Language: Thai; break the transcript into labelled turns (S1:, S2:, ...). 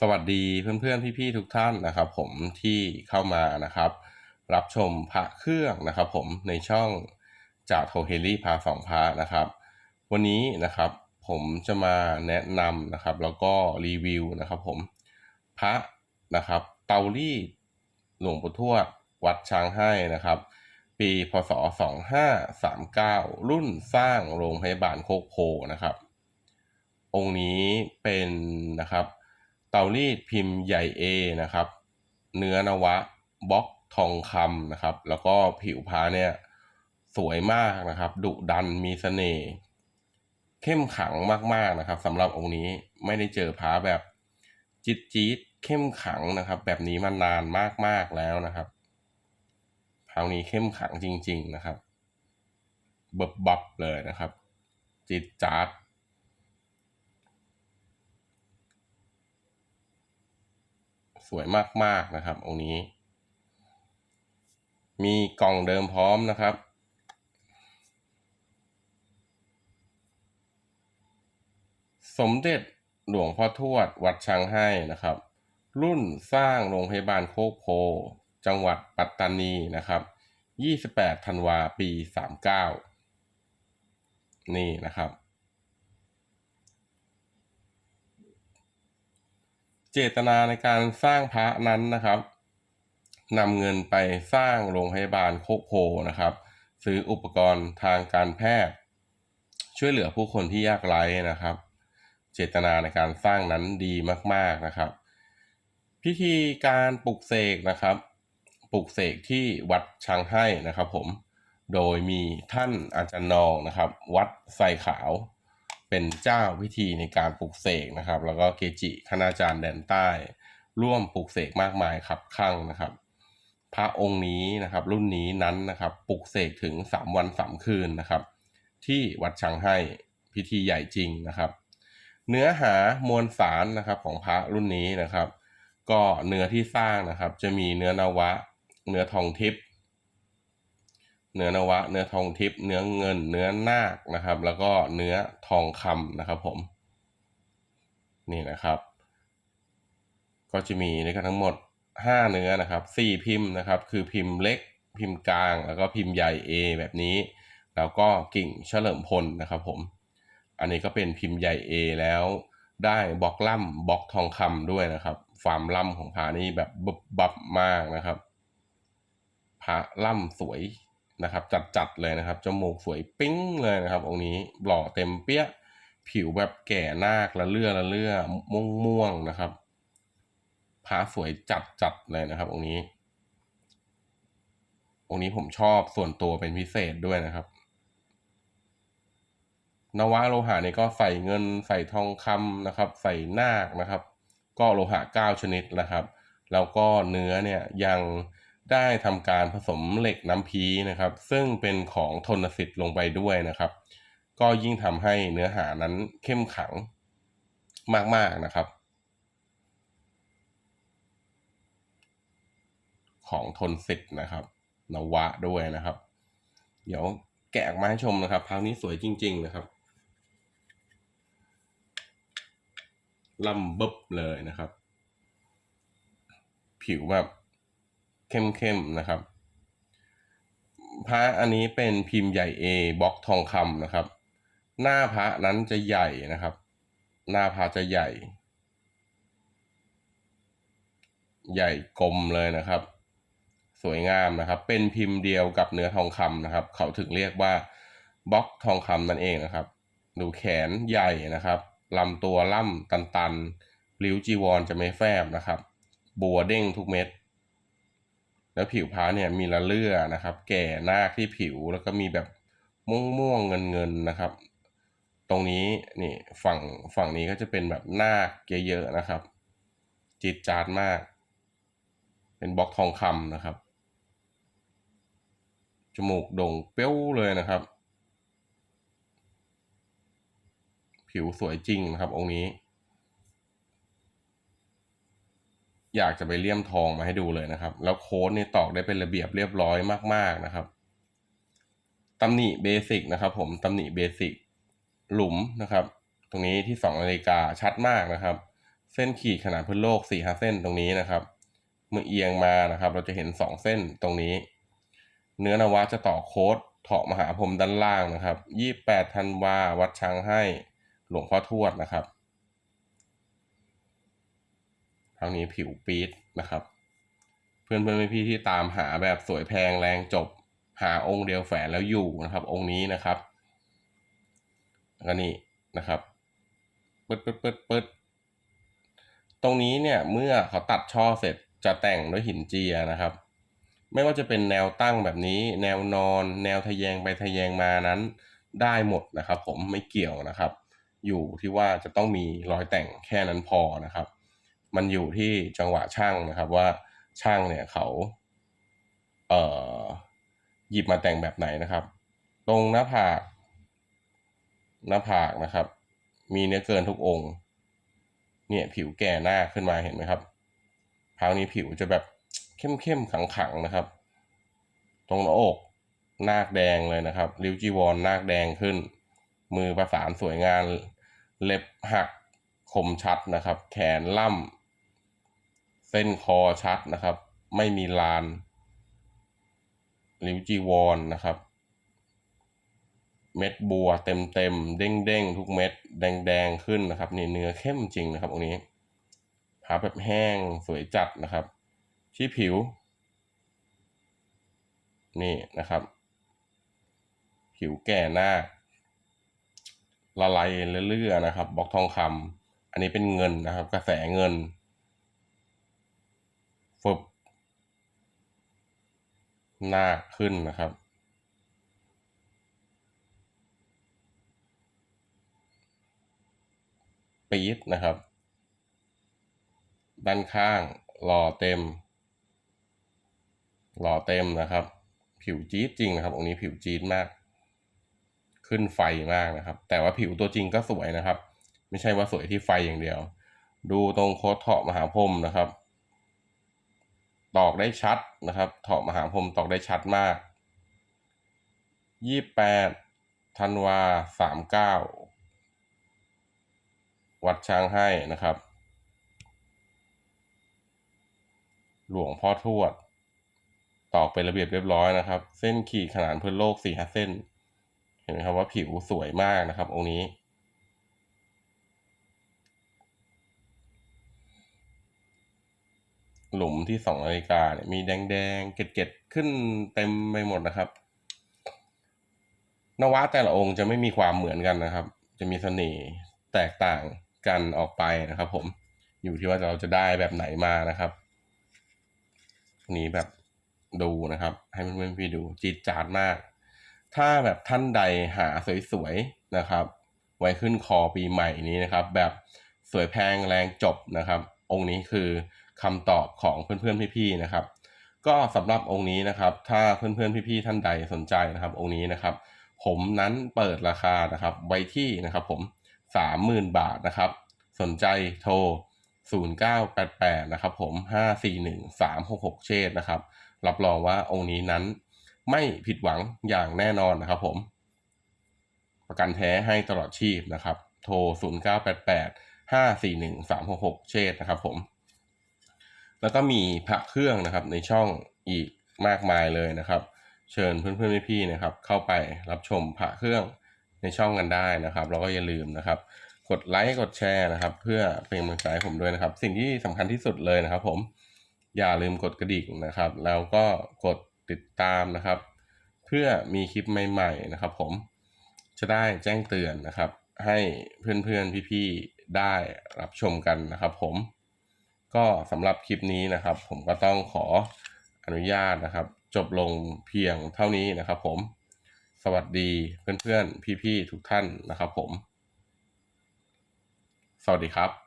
S1: สวัสดีเพื่อนๆ พี่ๆ ทุกท่านนะครับผมที่เข้ามานะครับ รับชมพระเครื่องนะครับผมในช่องจากโทเฮลี่พาสองพระนะครับ วันนี้นะครับผมจะมาแนะนำนะครับแล้วก็รีวิวนะครับผมพระนะครับเตารีดหลวงปู่ทวดวัดช้างให้นะครับ ปีพศ 2539 รุ่นสร้างโรงพยาบาลโคกโพนะครับ องค์นี้เป็นนะครับ ตารีดพิมพ์ใหญ่ A นะครับ เนื้อนวะบล็อกทองคำนะครับ แล้วก็ผิวพระเนี่ยสวยมากนะครับ ดุดันมีเสน่ห์เข้มขังมากๆนะครับสำหรับองค์นี้ไม่ได้เจอพระแบบจี๊ดจี๊ดเข้มขังนะครับ แบบนี้มานานมากๆแล้วนะครับพระองค์นี้เข้มขังจริง ๆนะครับ เบบบับเลยนะครับ จิตจาด สวยมากๆนะครับ องค์นี้ มีกล่องเดิมพร้อมนะครับ สมเด็จหลวงพ่อทวดวัดช้างให้นะครับ รุ่นสร้างโรงพยาบาลโคกโพ จังหวัดปัตตานีนะครับ 28ธันวาปี 39 นี่นะครับ เจตนาในการสร้างพระนั้นนะครับนำเงินไปสร้างโรงพยาบาลโคกโพนะครับ ซื้ออุปกรณ์ทางการแพทย์ ช่วยเหลือผู้คนที่ยากไร้นะครับ เจตนาในการสร้างนั้นดีมาก ๆนะครับ พิธีการปลุกเสกนะครับปลุกเสกที่วัดช้างให้นะครับผมโดยมีท่านอาจารย์นองนะครับ วัดไซขาว เป็นเจ้าพิธีในการปลุกเสกนะครับ แล้วก็เกจิคณาจารย์แดนใต้ ร่วมปลุกเสกมากมายครับข้างนะครับ พระองค์นี้นะครับ รุ่นนี้นั้นนะครับปลุกเสกถึง 3 วัน 3 คืนนะครับ ที่วัดช้างให้พิธีใหญ่จริงนะครับ เนื้อหามวลสารนะครับของพระรุ่นนี้นะครับ ก็เนื้อที่สร้างนะครับ จะมีเนื้อนวะ เนื้อทองทิพย์ เนื้อนวะ เนื้อทองทิพย์เนื้อเงิน เนื้อนาคนะครับ แล้วก็เนื้อทองคำนะครับผม นี่นะครับ ก็จะมีในกันทั้งหมด 5 เนื้อนะครับ4พิมพ์นะครับ คือพิมพ์เล็ก พิมพ์กลาง แล้วก็พิมพ์ใหญ่ A แบบนี้ แล้วก็กิ่งเฉลิมพลนะครับผม อันนี้ก็เป็นพิมพ์ใหญ่ A แล้วได้บล็อกล่ำบล็อกทองคำด้วยนะครับความล่ำของพระนี่แบบบบบับมากนะครับพระล่ำสวย นะครับ จัดๆเลยนะครับ จมูกสวยปิ้งเลยนะครับ องค์นี้หล่อเต็มเปี้ย ผิวแบบแก่นาคละเลื่อละเลื่อม่วงม่วงๆนะครับพระสวยจัดจัดเลยนะครับ องค์นี้ องค์นี้ผมชอบส่วนตัวเป็นพิเศษด้วยนะครับนวะโลหะนี่ก็ใส่เงินใส่ทองคำนะครับ ใส่นาคนะครับ ก็โลหะ9ชนิดนะครับ แล้วก็เนื้อเนี่ยยัง ได้ทำการผสมเหล็กน้ำพีนะครับ ซึ่งเป็นของทนสิทธิ์ลงไปด้วยนะครับ ก็ยิ่งทำให้เนื้อหานั้นเข้มขังมากๆนะครับ ของทนสิทธิ์นะครับนวะด้วยนะครับ เดี๋ยวแกะออกมาให้ชมนะครับพังนี้สวยจริง ๆ นะครับล่ำบึบเลยนะครับ ผิวแบบ เข้มๆนะครับ พระอันนี้เป็นพิมพ์ใหญ่ A บล็อกทองคำนะครับ หน้าพระนั้นจะใหญ่นะครับ หน้าพระจะใหญ่ ใหญ่กลมเลยนะครับ สวยงามนะครับ เป็นพิมพ์เดียวกับเนื้อทองคำนะครับ เขาถึงเรียกว่าบล็อกทองคำนั่นเองนะครับ ดูแขนใหญ่นะครับลำตัวล่ำตันๆริ้วจีวรจะไม่แฟบนะครับ บัวเด้งทุกเม็ด แล้วผิวพระเนี่ยมีละเลื่อนะครับ แก่หน้าที่ผิวแล้วก็มีแบบม่วงม่วงเงินเงินๆนะครับ ตรงนี้นี่ฝั่งฝั่งนี้ก็จะเป็นแบบหน้าเยอะๆนะครับ จิตจาดมาก เป็นบล็อกทองคำนะครับจมูกโด่งเปี้ยวเลยนะครับ ผิวสวยจริงนะครับองค์นี้ อยากจะไปเลี่ยมทองมาให้ดูเลยนะครับ แล้วโค้ดนี่ตอกได้เป็นระเบียบเรียบร้อยมาก ๆนะครับตำหนิเบสิกนะครับ ผมตำหนิเบสิกหลุมนะครับ ตรงนี้ที่สองนาฬิกาชัดมากนะครับ เส้นขีดขนาดพื้นโลก4ี่ห้าเส้นตรงนี้นะครับ เมื่อเอียงมานะครับ เราจะเห็น 2 เส้นตรงนี้ เนื้อนวะจะต่อโค้ดเถาะมหาพรหมด้านล่างนะครับ 28ธันวาวัดช้างให้หลวงพ่อทวดนะครับ ทางนี้ผิวปี๊ดนะครับ เพื่อนเพื่อนพี่ที่ตามหาแบบสวยแพงแรงจบหาองค์เดียวแฝนแล้วอยู่นะครับ องค์นี้นะครับก็นี่นะครับปึ๊ดปึ๊ดปึ๊ดปึ๊ดตรงนี้เนี่ยเมื่อเขาตัดช่อเสร็จจะแต่งด้วยหินเจียนะครับ ไม่ว่าจะเป็นแนวตั้งแบบนี้ แนวนอน แนวทะแยงไปทะแยงมานั้น ได้หมดนะครับ ผมไม่เกี่ยวนะครับ อยู่ที่ว่าจะต้องมีรอยแต่งแค่นั้นพอนะครับ มันอยู่ที่จังหวะช่างนะครับว่าช่างเนี่ยเขาเอ่อหยิบมาแต่งแบบไหนนะครับ ตรงหน้าผากหน้าผากนะครับ มีเนื้อเกินทุกองค์เนี่ยผิวแก่หน้าขึ้นมาเห็นไหมครับพาวนี้ผิวจะแบบเข้มๆขังๆนะครับ ตรงหน้าอกนาคแดงเลยนะครับริ้วจีวรนาคแดงขึ้น มือประสานสวยงามเล็บหัก คมชัดนะครับ แขนล่ำเส้นคอชัดนะครับ ไม่มีลานริ้วจีวรนะครับ เม็ดบัวเต็มเต็มเด้งเด้งทุกเม็ดแดงแดงขึ้นนะครับนี่เนื้อเข้มจริงนะครับตรงนี้ผาแบบแห้งสวยจัดนะครับ ที่ผิว นี่นะครับ ผิวแก่หน้าละลายเลื่อๆนะครับบล็อกทองคำ อันนี้เป็นเงินนะครับ กระแสเงินฟึบหน้าขึ้นนะครับ ปี๊ดนะครับ ด้านข้างหล่อเต็ม หล่อเต็มนะครับ ผิวจี๊ดจริงนะครับองค์นี้ผิวจี๊ดมาก ขึ้นไฟมากนะครับ แต่ว่าผิวตัวจริงก็สวยนะครับ ไม่ใช่ว่าสวยที่ไฟอย่างเดียว ดูตรงโค้ดเถาะมหาพรมนะครับ ตอกได้ชัดนะครับเถาะมหาพรมตอกได้ชัดมากยี่แปดธันวาสามเก้าวัดช้างให้นะครับ หลวงพ่อทวด ตอกเป็นระเบียบเรียบร้อยนะครับ เส้นขีดขนานพื้นโลกสี่ห้าเส้น เห็นไหมครับว่าผิวสวยมากนะครับ องค์นี้ หลุมที่สองนาฬิกาเนี่ยมีแดงๆ เกล็ดๆ ขึ้นเต็มไปหมดนะครับ นวะแต่ละองค์จะไม่มีความเหมือนกันนะครับ จะมีเสน่ห์แตกต่างกันออกไปนะครับ ผมอยู่ที่ว่าเราจะได้แบบไหนมานะครับนี้แบบดูนะครับ ให้เพื่อนๆพี่ดูจีดจาดมาก ถ้าแบบท่านใดหาสวยๆนะครับ ไว้ขึ้นคอปีใหม่นี้นะครับ แบบสวยแพงแรงจบนะครับ องค์นี้คือ คำตอบของเพื่อนๆพี่ๆนะครับ ก็สำหรับองค์นี้นะครับ ถ้าเพื่อนๆพี่ๆท่านใดสนใจนะครับ องค์นี้นะครับ ผมนั้นเปิดราคานะครับไว้ที่นะครับ ผมสามหมื่นบาทนะครับ สนใจโทร 0988 นะครับ ผม 541 366 เชษนะครับ รับรองว่าองค์นี้นั้นไม่ผิดหวังอย่างแน่นอนนะครับ ผม ประกันแท้ให้ตลอดชีพนะครับ โทร 0988 541 366 เชษนะครับ ผม แล้วก็มีพระเครื่องนะครับในช่องอีกมากมายเลยนะครับ เชิญเพื่อนๆพี่ๆนะครับ เข้าไปรับชมพระเครื่องในช่องกันได้นะครับแล้วก็อย่าลืมนะครับ กดไลค์กดแชร์นะครับ เพื่อเป็นกำลังใช้ผมด้วยนะครับ สิ่งที่สำคัญที่สุดเลยนะครับ ผมอย่าลืมกดกระดิ่งนะครับ แล้วก็กดติดตามนะครับ เพื่อมีคลิปใหม่ๆนะครับ ผมจะได้แจ้งเตือนนะครับ ให้เพื่อนๆพี่ๆได้รับชมกันนะครับ ผม ก็สำหรับคลิปนี้นะครับ ผมก็ต้องขออนุญาตนะครับ จบลงเพียงเท่านี้นะครับผม สวัสดีเพื่อนๆ พี่ๆ ทุกท่านนะครับผม สวัสดีครับ